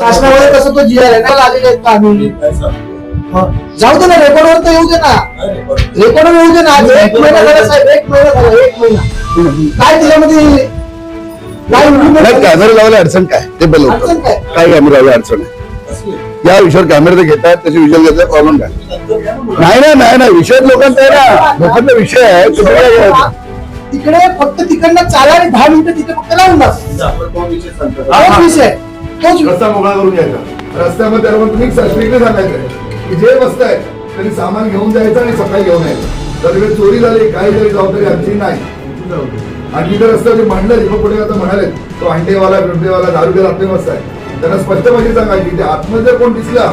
शासनामध्ये कसं तो जी आर आहे ना आलेले आहेत का आम्ही हं. जाऊ दे ना रेकॉर्डवर तर येऊ दे ना. रेकॉर्डवर येऊ दे ना. आज एक महिना झाला साहेब एक महिना झाला एक महिना. काय त्याच्यामध्ये? काय नाही कॅमेरा लावायला अडचण काय? ते अडचण बोलवतो काय? काय कॅमेरा लावायला अडचण आहे? या विषयावर कॅमेरा ते घेतात त्याचे विषय घेतात प्रॉब्लेम काय? नाही नाही नाही नाही विषय लोकांचा आहे ना. लोकांचा विषय आहे तुम्ही काय करायचं? तिकडे फक्त तिकडनं चाला आणि दहा मिनिटं तिथे फक्त लावून बस. विषय. तोच रस्ता मोकळा करून घ्यायचा. रस्त्यामध्ये तुम्ही स्ट्रिक्टली सांगायचं की जे रस्ता आहे त्यांनी सामान घेऊन जायचं आणि सकाळी घेऊन यायचं. जर तिकडे चोरी झाली काही जरी जबाबदारी आमची नाही. आणि तिथे रस्त्यावर म्हणलं मग पुढे आता म्हणाले तो अंडेवाला बिंडेवाला दारू गेला आपले मस्त आहे त्यांना स्पष्ट माहिती सांगा की ते आतमध्ये जर कोण दिसला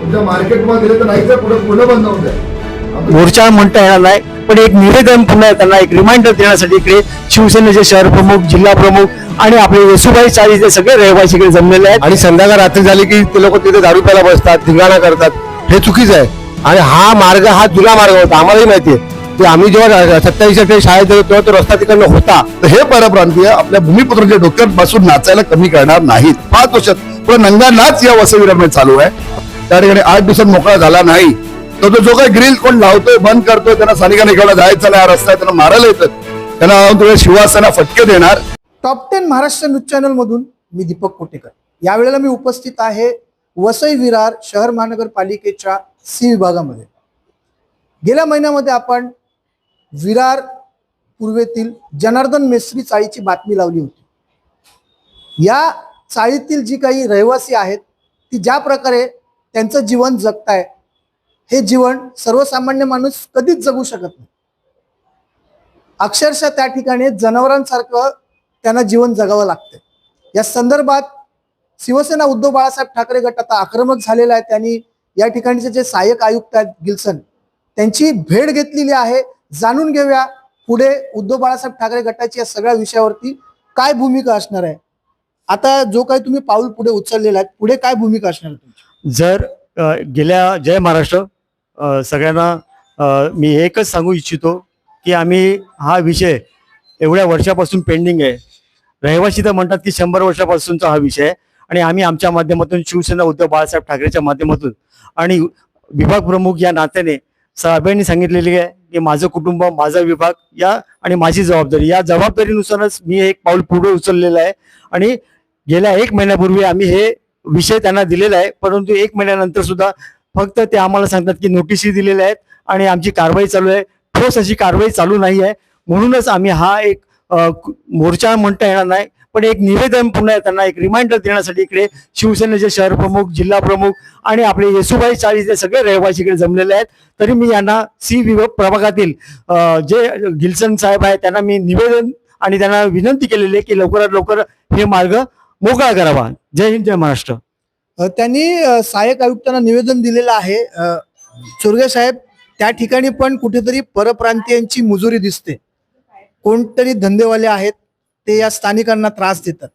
तुमच्या मार्केटमध्ये दिलं तर नाही तर पुढे पुढे बंद होऊन जाईल. मोर्चा म्हणता येणार नाही पण एक निवेदन पुन्हा त्यांना एक रिमाइंडर देण्यासाठी इकडे शिवसेनेचे शहर प्रमुख जिल्हा प्रमुख आणि आपले येसुबाई चाळीचे सगळे रहिवासी इकडे जमलेले आहेत. आणि संध्याकाळ रात्री झाली की ते लोक तिथे दारू प्यायला बसतात धिंगाणा करतात. हे चुकीचं आहे. आणि हा मार्ग हा जुना मार्ग होता. आम्हालाही माहिती आहे. की आम्ही जेव्हा सत्तावीस अठ्ठावीस शाळेत गेलो तेव्हा तो रस्ता तिकडनं होता. तर हे परप्रांतीय आपल्या भूमिपुत्रांच्या डोक्यात बसून नाचायला कमी करणार नाहीत. पाच वर्षात. पण नंगा नाच या वसविरामध्ये चालू आहे. त्या ठिकाणी आठ दिवसात मोकळा झाला नाही. तर तो जो काही ग्रिल कोण लावतोय बंद करतोय त्यांना स्थानिकांना इकडे जायचं नाही. हा रस्ता त्यांना मारायला येतात त्यांना तुझ्या शिवासेना फटके देणार. Top ten Maharashtra news channel मधून मी दीपक कोटेकर. यावेळेला मी उपस्थित आहे वसई विरार शहर महानगरपालिकेच्या सी विभागामध्ये. गेल्या महिन्यामध्ये आपण विरार पूर्वेतील जनार्दन मेसरी चाळीची बातमी लावली होती. या चाळीतील जी काही रहिवासी आहेत ती ज्या प्रकारे त्यांचं जीवन जगताय हे जीवन सर्वसामान्य माणूस कधीच जगू शकत नाही. अक्षरशः त्या ठिकाणी जनावरांसारखं त्यांना जीवन जगावं लागतं या संदर्भात शिवसेना उद्धव बाळासाहेब ठाकरे गट आता आक्रमक झालेला आहे. त्यांनी या ठिकाणीचे जे सहाय्यक आयुक्त आहेत गिल्सन त्यांची भेट घेतलेली आहे. जाणून घेऊया पुढे उद्धव बाळासाहेब ठाकरे गटाची या सगळ्या विषयावरती काय भूमिका असणार आहे. आता जो काही तुम्ही पाऊल पुढे उचललेला आहे पुढे काय भूमिका असणार तुमची? जर गेल्या जय महाराष्ट्र सगळ्यांना मी एकच सांगू इच्छितो की आम्ही हा विषय एवढ्या वर्षापासून पेंडिंग आहे. रहिवासी तर म्हणतात की शंभर वर्षापासूनचा हा विषय आहे. आणि आम्ही आमच्या माध्यमातून शिवसेना उद्धव बाळासाहेब ठाकरेच्या माध्यमातून आणि विभाग प्रमुख या नात्याने साहेबांनी सांगितलेली आहे की माझं कुटुंब माझा विभाग या आणि माझी जबाबदारी. या जबाबदारीनुसारच मी एक पाऊल पुढे उचललेलं आहे. आणि गेल्या एक महिन्यापूर्वी आम्ही हे विषय त्यांना दिलेला आहे. परंतु एक महिन्यानंतर सुद्धा फक्त ते आम्हाला सांगतात की नोटीसही दिलेल्या आहेत आणि आमची कारवाई चालू आहे. ठोस अशी कारवाई चालू नाही आहे. म्हणूनच आम्ही हा एक मोर्चा म्हणता येणार नाही पण एक निवेदन पुन्हा त्यांना एक रिमाइंडर देण्यासाठी इकडे शिवसेनेचे शहर प्रमुख जिल्हा प्रमुख आणि आपले येसुबाई चाळीचे सगळे रहिवासी इकडे जमलेले आहेत. तरी मी यांना सी विभाग प्रभागातील जे गिल्सन साहेब आहेत त्यांना मी निवेदन आणि त्यांना विनंती केलेली आहे की लवकरात लवकर हे मार्ग मोकळा करावा. जय हिंद जय महाराष्ट्र. त्यांनी सहाय्यक आयुक्तांना निवेदन दिलेलं आहे. अ, चोरगे साहेब त्या ठिकाणी पण कुठेतरी परप्रांतीयांची मुजुरी दिसते. कोणतरी धंदेवाले आहेत ते या स्थानिकांना त्रास देतात.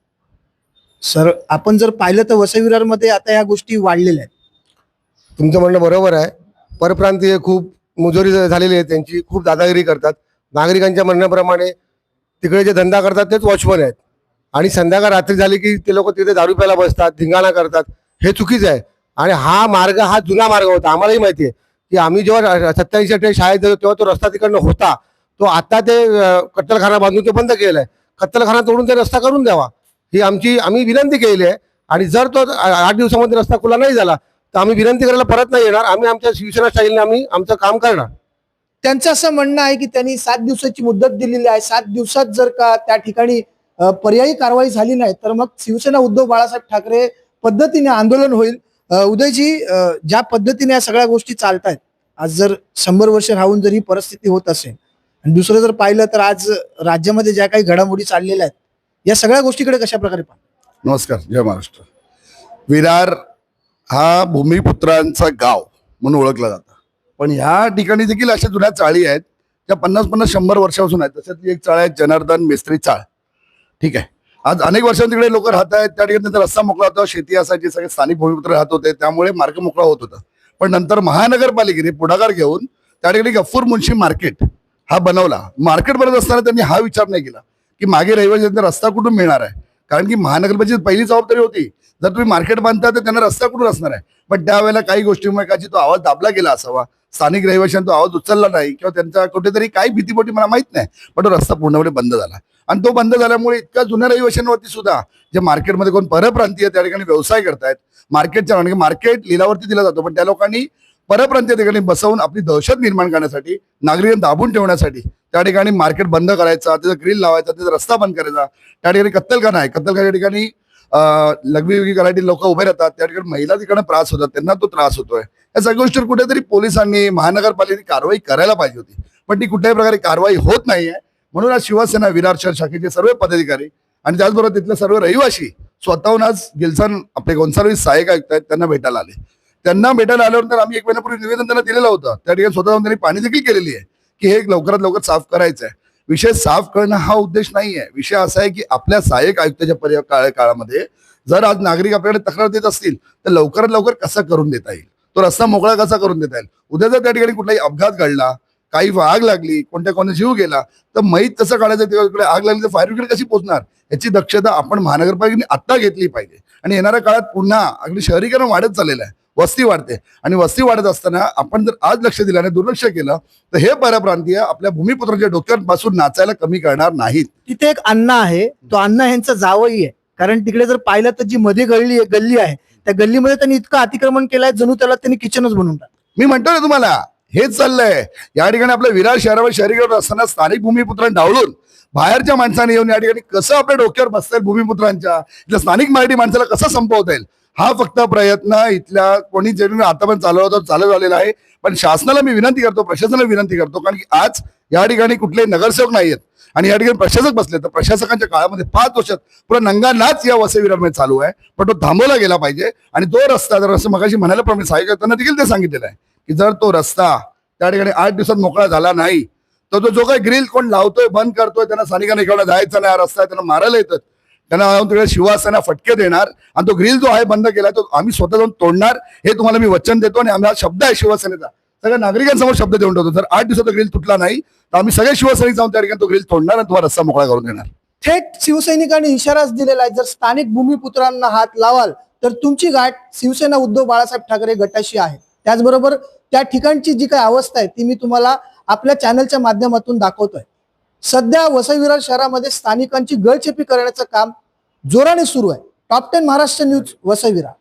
सर आपण जर पाहिलं तर वसई आता या गोष्टी वाढलेल्या आहेत. तुमचं म्हणणं बरोबर आहे. परप्रांतीय खूप मुजोरी झालेली आहे त्यांची खूप दादागिरी करतात. नागरिकांच्या म्हणण्याप्रमाणे तिकडे जे धंदा करतात तेच वॉचमन आहेत. आणि संध्याकाळ रात्री झाली की ते लोक तिथे दारू प्यायला बसतात धिंगाणा करतात. हे चुकीचं आहे. आणि हा मार्ग हा जुना मार्ग होता. आम्हालाही माहिती आहे की आम्ही जेव्हा सत्याऐंशी अठ्ठावीस शाळेत जातो तेव्हा तो रस्ता तिकडनं होता. तो आता ते कत्तलखाना बांधून ते बंद केलेला आहे. कत्तलखाना तोडून ते रस्ता करून द्यावा. ही आमची आम्ही विनंती केली आहे. आणि जर तो आठ दिवसामध्ये रस्ता खुला नाही झाला तर आम्ही विनंती करायला परत नाही येणार. आम्ही आमच्या शिवसेना स्टाईलने आम्ही आमचं काम करणार. त्यांचं असं म्हणणं आहे की त्यांनी सात दिवसाची मुदत दिलेली आहे. सात दिवसात जर का त्या ठिकाणी पर्यायी कारवाई झाली नाही तर मग शिवसेना उद्धव बाळासाहेब ठाकरे पद्धतीने आंदोलन होईल. उदयजी ज्या पद्धतीने या सगळ्या गोष्टी चालत आहेत आज जर शंभर वर्ष राहून जर ही परिस्थिती होत असेल आणि दुसरं जर पाहिलं तर आज राज्यामध्ये ज्या काही घडामोडी चाललेल्या आहेत या सगळ्या गोष्टीकडे कशा प्रकारे पाहा? नमस्कार जय महाराष्ट्र. विरार हा भूमिपुत्रांचा गाव म्हणून ओळखला जातं. पण ह्या ठिकाणी देखील अशा जुन्या चाळी आहेत ज्या पन्नास पन्नास शंभर वर्षापासून आहेत. तशातली एक चाळ आहे जनार्दन मेस्त्री चाळ. ठीक आहे. आज अनेक वर्षांनी तिकडे लोक राहत आहेत त्या ठिकाणी त्यांचा रस्ता मोकळा होता शेती असायची सगळे स्थानिक भूमिपुत्र राहत होते त्यामुळे मार्ग मोकळा होत होता. पण नंतर महानगरपालिकेने पुढाकार घेऊन त्या ठिकाणी गफ्फूर मुन्शी मार्केट हा बनवला. मार्केट बनत असताना त्यांनी हा विचार नाही केला की मागे रहिवाशांना रस्ता कुठून मिळणार आहे? कारण की महानगरपालिकेची पहिली जबाबदारी होती जर तुम्ही मार्केट बांधता तर त्यांना रस्ता कुठून असणार आहे? पण त्यावेळेला काही गोष्टीमुळे कदाचित तो आवाज दाबला गेला असावा. स्थानिक रहिवाशांचा तो आवाज उचलला नाही किंवा त्यांचा कुठेतरी काही भीतीपोटी मला माहीत नाही पण तो रस्ता पूर्णपणे बंद झाला. आणि तो बंद झाल्यामुळे इतक्या जुन्या रहिवाशांवरती सुद्धा जे मार्केटमध्ये कोण परप्रांतीय त्या ठिकाणी व्यवसाय करतायत मार्केटच्या मार्केट लिलावरती दिला जातो पण त्या लोकांनी परप्रांतीय ठिकाणी बसवून आपली दहशत निर्माण करण्यासाठी नागरिकांना दाबून ठेवण्यासाठी त्या ठिकाणी मार्केट बंद करायचा त्याचा ग्रिल लावायचा त्याचा रस्ता बंद करायचा. त्या ठिकाणी कत्तलखाना आहे. कत्तलखान्या ठिकाणी लघवी करायची लोक उभे राहतात. त्या ठिकाणी महिला तिकडे त्रास होतात. त्यांना तो त्रास होतोय. या सगळ्या गोष्टीवर कुठेतरी पोलिसांनी महानगरपालिकेने कारवाई करायला पाहिजे होती. पण ती कुठल्याही प्रकारे कारवाई होत नाहीये. म्हणून आज शिवसेना विरार शहर शाखेचे सर्व पदाधिकारी आणि त्याचबरोबर तिथले सर्व रहिवासी स्वतःहून आज गिलसन आपले गोन्साल्विस सहाय्यक आयुक्त आहेत त्यांना भेटायला आले. त्यांना भेटायला आल्यानंतर आम्ही एक महिन्यापूर्वी निवेदन त्यांना दिलेलं होतं. त्या ठिकाणी स्वतः त्यांनी पाणी देखील केलेली आहे की हे लवकरात लवकर साफ करायचं आहे विषय साफ करणं हा उद्देश नाही आहे विषय असा आहे की आपल्या सहाय्यक आयुक्ताच्या पर्या काळ काळामध्ये जर आज नागरिक आपल्याकडे तक्रार देत असतील तर लवकरात लवकर कसा करून देता येईल? तो रस्ता मोकळा कसा करून देता येईल? उद्या जर त्या ठिकाणी कुठलाही अपघात घडला काही आग लागली कोणत्या कोणत्या जीव गेला तर माहीत कसं काढायचं तिकडे आग लागली तर फायर ब्रिगेड कशी पोहोचणार? याची दक्षता आपण महानगरपालिकेने आत्ता घेतली पाहिजे. आणि येणाऱ्या काळात पुन्हा अगदी शहरीकरण वाढत चाललेलं आहे. वस्ती वाढते. आणि वस्ती वाढत असताना आपण जर आज लक्ष दिलं आणि दुर्लक्ष केलं तर हे परप्रांतीय आपल्या भूमिपुत्रांच्या डोक्यापासून नाचायला कमी करणार नाहीत. तिथे एक अण्णा आहे. तो अण्णा यांचा जावई आहे. कारण तिकडे जर पाहिलं तर जी मध्ये गल्ली गल्ली आहे त्या गल्लीमध्ये त्यांनी इतकं अतिक्रमण केलंय जणू त्याला त्यांनी किचनच बनवून टाकलं. मी म्हणतो ना तुम्हाला हेच चाललंय. या ठिकाणी आपल्या विरार शहरावर शहरीकरण असताना स्थानिक भूमिपुत्रांना डावलून बाहेरच्या माणसाने येऊन या ठिकाणी कसं आपल्या डोक्यावर बसता येईल भूमिपुत्रांच्या? इथल्या स्थानिक मराठी माणसाला कसं संपवता येईल? हा फक्त प्रयत्न इथल्या कोणी जरी आता पण चालू होता चालू झालेला आहे. पण शासनाला मी विनंती करतो प्रशासनाला विनंती करतो कारण की आज या ठिकाणी कुठलेही नगरसेवक नाही आहेत आणि या ठिकाणी प्रशासक बसले तर प्रशासकांच्या काळामध्ये पाच वर्षात पुरा नंगानाच या वसई विरारमध्ये चालू आहे. पण तो थांबवला गेला पाहिजे. आणि तो रस्ता जर असं मगाशी म्हणायला प्रमाणे सहाय्यक त्यांना देखील ते सांगितलेलं आहे की जर तो रस्ता त्या ठिकाणी आठ दिवसात मोकळा झाला नाही तर तो जो काही ग्रिल कोण लावतोय बंद करतोय त्यांना स्थानिकांना इकडे जायचं नाही हा रस्ता आहे त्यांना मारायला येतात त्यांना तिकडे शिवसेना फटके देणार आणि तो ग्रिल जो आहे बंद केला तो आम्ही स्वतः जाऊन तोडणार हे तुम्हाला मी वचन देतो आणि आम्हाला शब्द आहे शिवसेनेचा. सगळ्या नागरिकांसमोर शब्द देऊन ठेवतो. जर आठ दिवसात ग्रिल तुटला नाही तर आम्ही सगळे शिवसैनिक जाऊन त्या ठिकाणी तो ग्रिल तोडणार आणि तुम्हाला रस्ता मोकळा करून देणार. थेट शिवसैनिकांनी इशाराच दिलेला आहे. जर स्थानिक भूमिपुत्रांना हात लावाल तर तुमची गाठ शिवसेना उद्धव बाळासाहेब ठाकरे गटाशी आहे. त्याचबरोबर त्या ठिकाणची जी काही अवस्था आहे ती मी तुम्हाला आपल्या चॅनलच्या माध्यमातून दाखवतोय. सध्या वसईविरार शहरामध्ये स्थानिकांची गळचेपी करण्याचं काम जोराने सुरू आहे. Top ten Maharashtra news Vasai Virar.